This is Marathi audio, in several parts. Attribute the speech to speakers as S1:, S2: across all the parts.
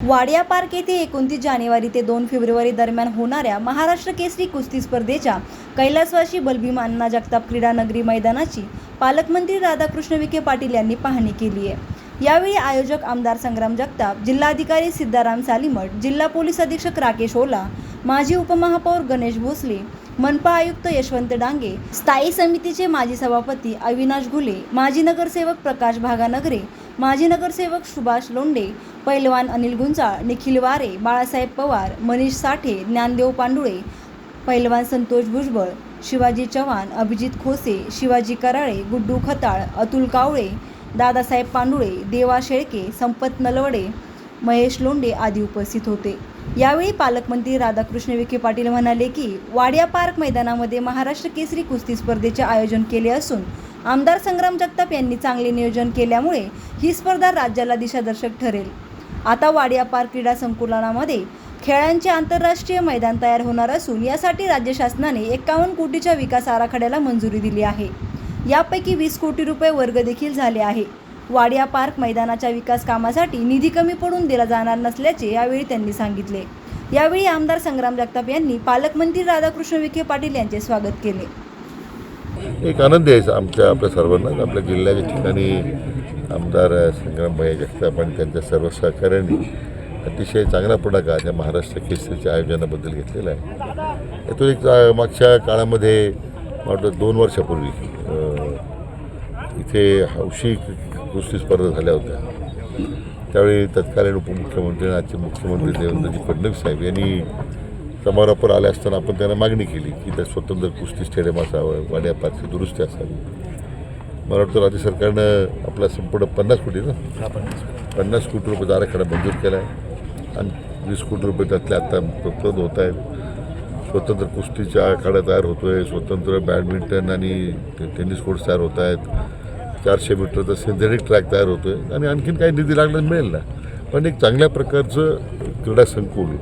S1: वाडिया पार्क येथे एकोणतीस जानेवारी ते दोन फेब्रुवारी दरम्यान होणाऱ्या महाराष्ट्र केसरी कुस्ती स्पर्धेच्या कैलासवासी बलभीम अण्णा जगताप क्रीडा नगरी मैदानाची पालकमंत्री राधाकृष्ण विखे पाटील यांनी पाहणी केली आहे. यावेळी आयोजक आमदार संग्राम जगताप जिल्हाधिकारी सिद्धाराम सालीमठ जिल्हा पोलीस अधीक्षक राकेश ओला माजी उपमहापौर गणेश भोसले मनपा आयुक्त यशवंत डांगे स्थायी समितीचे माजी सभापती अविनाश घुले माजी नगरसेवक प्रकाश भागानगरे माजी नगरसेवक सुभाष लोंडे पैलवान अनिल गुंजाळ निखिल वारे बाळासाहेब पवार मनीष साठे ज्ञानदेव पांडुळे पैलवान संतोष भुजबळ शिवाजी चव्हाण अभिजित खोसे शिवाजी कराळे गुड्डू खताळ अतुल कावळे दादासाहेब पांडुळे देवा शेळके संपत नलवडे महेश लोंडे आदी उपस्थित होते. यावेळी पालकमंत्री राधाकृष्ण विखे पाटील म्हणाले की वाड्या पार्क मैदानामध्ये महाराष्ट्र केसरी कुस्ती स्पर्धेचे आयोजन केले असून आमदार संग्राम जगताप यांनी चांगले नियोजन केल्यामुळे ही स्पर्धा राज्याला दिशादर्शक ठरेल. आता वाडिया पार्क क्रीडा संकुलनामध्ये खेळांचे आंतरराष्ट्रीय मैदान तयार होणार असून यासाठी राज्य शासनाने एकावन्न कोटीच्या विकास आराखड्याला मंजुरी दिली आहे. यापैकी वीस कोटी रुपये वर्ग देखील झाले आहे. वाडिया पार्क मैदानाच्या विकास कामासाठी निधी कमी पडून दिला जाणार नसल्याचे यावेळी त्यांनी सांगितले. यावेळी आमदार संग्राम जगताप यांनी पालकमंत्री राधाकृष्ण विखे पाटील यांचे स्वागत केले.
S2: एक आनंद आहे आमच्या आपल्या सर्वांना. आपल्या जिल्ह्याच्या ठिकाणी आमदार संग्रामभाई जगताप आणि त्यांच्या सर्व सहकाऱ्यांनी अतिशय चांगला पुढाकार या महाराष्ट्र केसरीच्या आयोजनाबद्दल घेतलेला आहे. यातून एक मागच्या काळामध्ये वाटतं दोन वर्षापूर्वी इथे हौशी कुस्ती स्पर्धा झाल्या होत्या. त्यावेळी तत्कालीन उपमुख्यमंत्री आणि आजचे मुख्यमंत्री देवेंद्रजी फडणवीस साहेब यांनी समारोपावर आले असताना आपण त्यांना मागणी केली की त्या स्वतंत्र कुस्ती स्टेडियम असावं वाड्या पाचशे दुरुस्ती असावी. मला वाटतं राज्य सरकारनं आपला संपूर्ण पन्नास कोटी ना? पन्नास कोटी रुपयाचा आराखडा मंजूर केला आहे आणि वीस कोटी रुपये त्यातले आता उपलब्ध होत आहेत. स्वतंत्र कुस्तीचा आखाडा तयार होतो आहे स्वतंत्र बॅडमिंटन आणि टेनिस कोर्ट्स तयार होत आहेत. चारशे मीटरचा सिंथेटिक ट्रॅक तयार होतो आहे आणि आणखीन काही निधी लागला मिळेल ना? पण एक चांगल्या प्रकारचं क्रीडा संकुल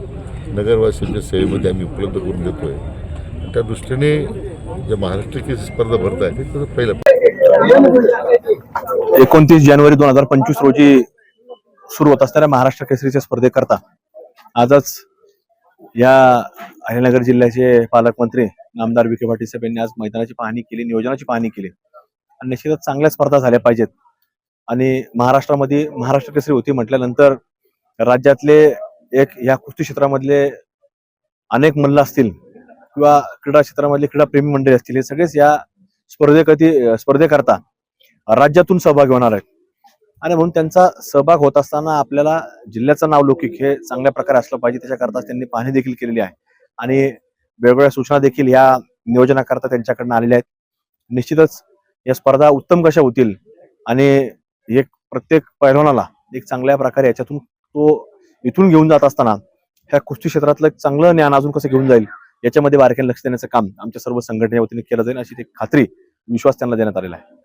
S2: नगरवासींच्या सेवेमध्ये आम्ही उपलब्ध करून देतोय. त्या दृष्टीने जे महाराष्ट्र केस स्पर्धा भरत आहे त्याचं पहिलं
S3: एकोणतीस जानेवारी दोन हजार पंचवीस रोजी सुरू होत असणाऱ्या महाराष्ट्र केसरीच्या स्पर्धेकरता आजच या अहिल्यानगर जिल्ह्याचे पालकमंत्री आमदार विखे पाटील साहेब यांनी आज मैदानाची पाहणी केली नियोजनाची पाहणी केली. आणि निश्चितच चांगल्या स्पर्धा झाल्या पाहिजेत. आणि महाराष्ट्रामध्ये महाराष्ट्र केसरी होती म्हटल्यानंतर राज्यातले एक या कुस्ती क्षेत्रामधले अनेक मल्ल असतील किंवा क्रीडा क्षेत्रामधले क्रीडाप्रेमी मंडळी असतील हे सगळेच या स्पर्धेकती स्पर्धेकरता राज्यातून सहभागी होणार आहेत. आणि म्हणून त्यांचा सहभाग होत असताना आपल्याला जिल्ह्याचं नाव लौकिक हे चांगल्या प्रकारे असलं पाहिजे त्याच्याकरता त्यांनी पाहणी देखील केलेली आहे. आणि वेगवेगळ्या सूचना देखील या नियोजनाकरता त्यांच्याकडनं आलेल्या आहेत. निश्चितच या स्पर्धा उत्तम कशा होतील आणि एक प्रत्येक पैलवानाला एक चांगल्या प्रकारे याच्यातून तो इथून घेऊन जात असताना ह्या कुस्ती क्षेत्रातलं चांगलं ज्ञान अजून कसं घेऊन जाईल याच्यामध्ये बारकाईने लक्ष देण्याचं काम आमच्या सर्व संघटनेच्या वतीने केलं जाईल अशी ती खात्री विश्वास त्यांना देण्यात आलेला आहे.